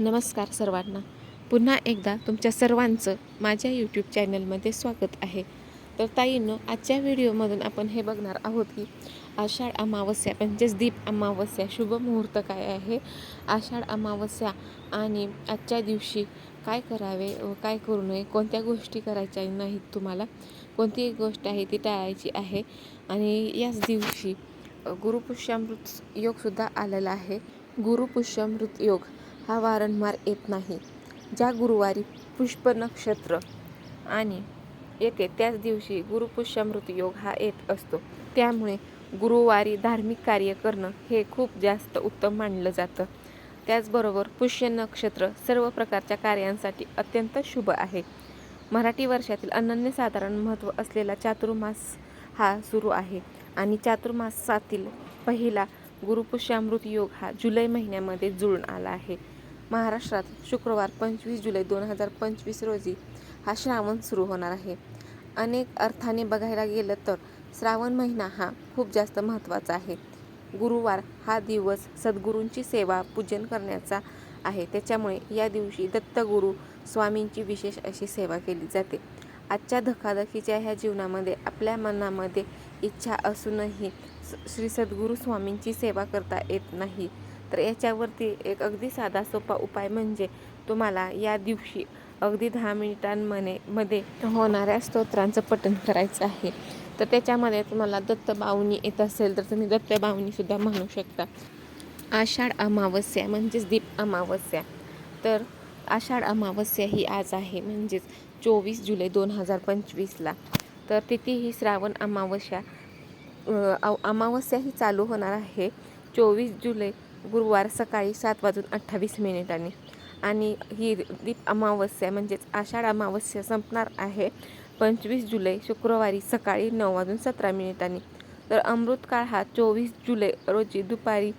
नमस्कार सर्वांना. पुन्हा एकदा तुमच्या सर्वांचं माझ्या यूट्यूब चॅनलमध्ये स्वागत आहे. तर ताईंनो आजच्या व्हिडिओमधून आपण हे बघणार आहोत की आषाढ अमावस्या म्हणजेच दीप अमावस्या शुभ मुहूर्त काय आहे? आषाढ अमावस्या आणि आजच्या दिवशी काय करावे व काय करू नये? कोणत्या गोष्टी करायच्या नाहीत तुम्हाला? कोणती एक गोष्ट आहे ती टाळायची आहे? आणि याच दिवशी गुरुपुष्यामृत योगसुद्धा आलेला आहे. गुरुपुष्यामृत योग. हा वारंवार येत नाही. ज्या गुरुवारी पुष्प नक्षत्र आणि येते त्याच दिवशी गुरुपुष्यामृत योग हा येत असतो. त्यामुळे गुरुवारी धार्मिक कार्य करणं हे खूप जास्त उत्तम मानलं जातं. त्याचबरोबर पुष्य नक्षत्र सर्व प्रकारच्या कार्यांसाठी अत्यंत शुभ आहे. मराठी वर्षातील अनन्यसाधारण महत्त्व असलेला चातुर्मास हा सुरू आहे आणि चातुर्मासातील पहिला गुरुपुष्यामृत योग हा जुलै महिन्यामध्ये जुळून आला आहे. महाराष्ट्रात शुक्रवार पंचवीस जुलै दोन हजार पंचवीस रोजी हा श्रावण सुरू होणार आहे. अनेक अर्थाने बघायला गेलं तर श्रावण महिना हा खूप जास्त महत्त्वाचा आहे. गुरुवार हा दिवस सद्गुरूंची सेवा पूजन करण्याचा आहे. त्याच्यामुळे या दिवशी दत्तगुरू स्वामींची विशेष अशी सेवा केली जाते. आजच्या धकाधकीच्या ह्या जीवनामध्ये आपल्या मनामध्ये इच्छा असूनही स- श्री सद्गुरू स्वामींची सेवा करता येत नाही. तर याच्यावरती एक अगदी साधा सोपा उपाय म्हणजे तुम्हाला या दिवशी अगदी दहा मिनिटांमध्ये मध्ये होणाऱ्या स्तोत्रांचं पठण करायचं आहे. तर त्याच्यामध्ये तुम्हाला दत्तबावनी येत असेल तर तुम्ही दत्तबावनीसुद्धा म्हणू शकता. आषाढ अमावस्या म्हणजेच दीप अमावस्या. तर आषाढ अमावस्या ही आज आहे म्हणजेच चोवीस जुलै दोन हजार पंचवीसला. तर तिथे ही श्रावण अमावस्या अव- अमावस्या ही चालू होणार आहे चोवीस जुलै गुरुवार सकाळी सात वाजून अठ्ठावीस मिनिटांनी आणि ही दीप अमावस्या म्हणजेच आषाढ अमावस्या संपणार आहे. पंचवीस जुलै शुक्रवारी सकाळी नऊ वाजून सतरा मिनिटांनी तर अमृतकाळ हा चोवीस जुलै रोजी दुपारी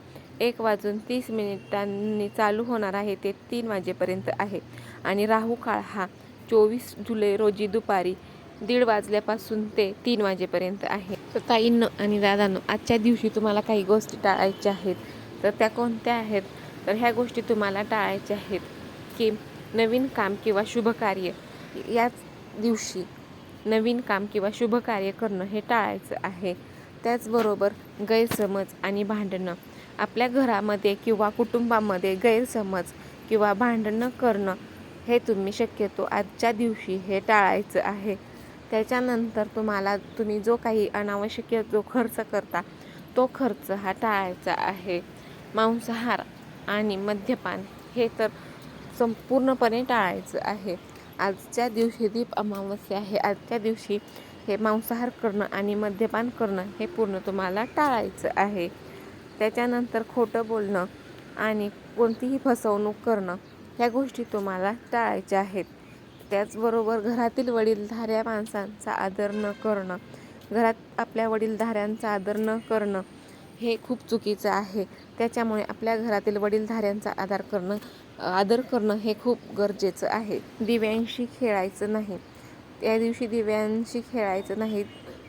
एक वाजून तीस मिनिटांनी चालू होणार आहे. ते तीन वाजेपर्यंत आहे. आणि राहू काळ हा चोवीस जुलै रोजी दुपारी दीड वाजल्यापासून ते तीन वाजेपर्यंत आहे. तर ताईंनो आणि दादांनो आजच्या दिवशी तुम्हाला काही गोष्टी टाळायच्या आहेत. तर त्या कोणत्या आहेत? तर ह्या गोष्टी तुम्हाला टाळायच्या आहेत की नवीन काम किंवा शुभ कार्य याच दिवशी नवीन काम किंवा शुभकार्य करणं हे टाळायचं आहे. त्याचबरोबर गैरसमज आणि भांडणं. आपल्या घरामध्ये किंवा कुटुंबामध्ये गैरसमज किंवा भांडणं करणं हे तुम्ही शक्यतो आजच्या दिवशी हे टाळायचं आहे. त्याच्यानंतर तुम्हाला तुम्ही जो काही अनावश्यक जो खर्च करता तो खर्च हा टाळायचा आहे. मांसाहार आणि मद्यपान हे तर संपूर्णपणे टाळायचं आहे. आजच्या दिवशी दीप अमावस्या आहे. आजच्या दिवशी हे मांसाहार करणं आणि मद्यपान करणं हे पूर्ण तुम्हाला टाळायचं आहे. त्याच्यानंतर खोटं बोलणं आणि कोणतीही फसवणूक करणं ह्या गोष्टी तुम्हाला टाळायच्या आहेत. त्याचबरोबर घरातील वडीलधाऱ्या माणसांचा आदर न करणं घरात आपल्या वडीलधाऱ्यांचा आदर न करणं हे खूप चुकीचं आहे. त्याच्यामुळे आपल्या घरातील वडीलधाऱ्यांचा आदर करणं आदर करणं हे खूप गरजेचं आहे. दिव्यांशी खेळायचं नाही. त्या दिवशी दिव्यांशी खेळायचं नाही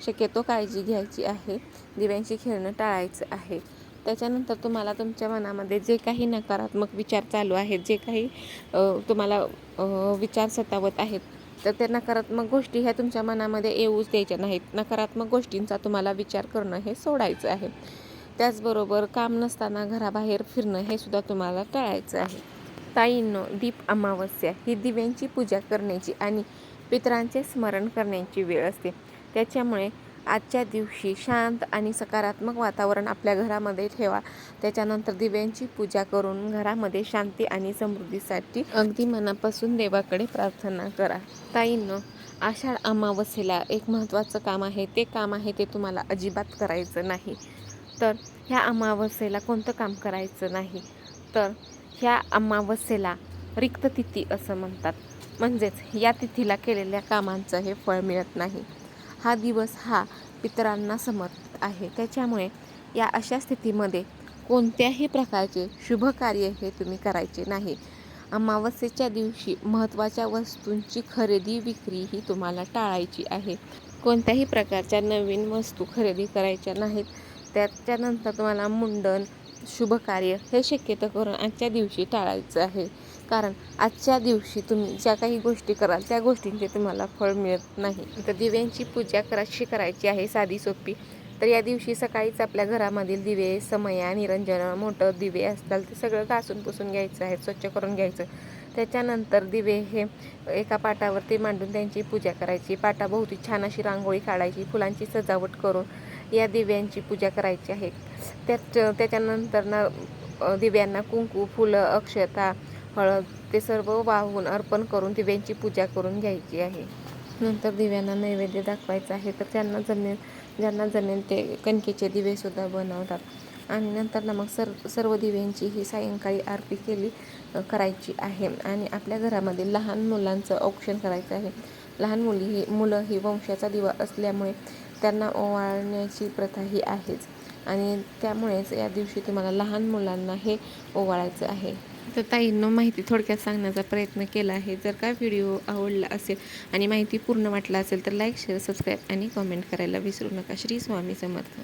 शक्यतो काळजी घ्यायची आहे. दिव्यांशी खेळणं टाळायचं आहे. त्याच्यानंतर तुम्हाला तुमच्या मनामध्ये जे काही नकारात्मक विचार चालू आहेत जे काही तुम्हाला विचार सतावत आहेत तर त्या नकारात्मक गोष्टी ह्या तुमच्या मनामध्ये येऊच द्यायच्या नाहीत. नकारात्मक गोष्टींचा तुम्हाला विचार करणं हे सोडायचं आहे. त्याचबरोबर काम नसताना घराबाहेर फिरणं हे सुद्धा तुम्हाला टाळायचं आहे. ताईंनो दीप अमावस्या ही दिव्यांची पूजा करण्याची आणि पितरांचे स्मरण करण्याची वेळ असते. त्याच्यामुळे आजच्या दिवशी शांत आणि सकारात्मक वातावरण आपल्या घरामध्ये ठेवा. त्याच्यानंतर दिव्यांची पूजा करून घरामध्ये शांती आणि समृद्धीसाठी अगदी मनापासून देवाकडे प्रार्थना करा. ताईंनो आषाढ अमावस्येला एक महत्त्वाचं काम आहे. ते काम आहे ते तुम्हाला अजिबात करायचं नाही. तर ह्या अमावस्येला कोणतं काम करायचं नाही? तर ह्या अमावस्येला रिक्त तिथी असं म्हणतात. म्हणजेच या तिथीला केलेल्या कामांचं हे फळ मिळत नाही. हा दिवस हा पितरांना समर्पित आहे. त्याच्यामुळे या अशा स्थितीमध्ये कोणत्याही प्रकारचे शुभ कार्य हे तुम्ही करायचे नाही. अमावस्येच्या दिवशी महत्त्वाच्या वस्तूंची खरेदी विक्री ही तुम्हाला टाळायची आहे. कोणत्याही प्रकारच्या नवीन वस्तू खरेदी करायच्या नाहीत. त्याच्यानंतर तुम्हाला मुंडन शुभकार्य हे शक्यतो करून आजच्या दिवशी टाळायचं आहे. कारण आजच्या दिवशी तुम्ही ज्या काही गोष्टी कराल त्या गोष्टींचे तुम्हाला फळ मिळत नाही. तर दिव्यांची पूजा कराशी करायची आहे साधी सोपी. तर या दिवशी सकाळीच आपल्या घरामधील दिवे समया निरंजन मोठं दिवे असतात ते सगळं घासून पुसून घ्यायचं आहे स्वच्छ करून घ्यायचं. त्याच्यानंतर दिवे हे एका पाटावरती मांडून त्यांची पूजा करायची. पाटाभोवती छान अशी रांगोळी काढायची फुलांची सजावट करून या दिव्यांची पूजा करायची आहे. त्याच त्याच्यानंतर ना दिव्यांना कुंकू फुलं अक्षता हळद ते सर्व वाहून अर्पण करून दिव्यांची पूजा करून घ्यायची आहे. नंतर दिव्यांना नैवेद्य दाखवायचा आहे तर त्यांना जमेल ज्यांना जमेल ते कणकेचे दिवेसुद्धा बनवतात. आणि नंतर ना मग सर्व सर्व दिव्यांची ही सायंकाळी आरती केली करायची आहे. आणि आपल्या घरामध्ये लहान मुलांचं औक्षण करायचं आहे. लहान मुली ही मुलं ही वंशाचा दिवा असल्यामुळे त्यांना ओवाळण्याची प्रथा ही आहेच. आणि त्यामुळेच या दिवशी तुम्हाला लहान मुलांना हे ओवाळायचं आहे. तर ताईंनो माहिती थोडक्यात सांगण्याचा प्रयत्न केला आहे. जर का व्हिडिओ आवडला असेल आणि माहिती पूर्ण वाटला असेल तर लाईक शेअर सबस्क्राईब आणि कमेंट करायला विसरू नका. श्री स्वामी समर्थ.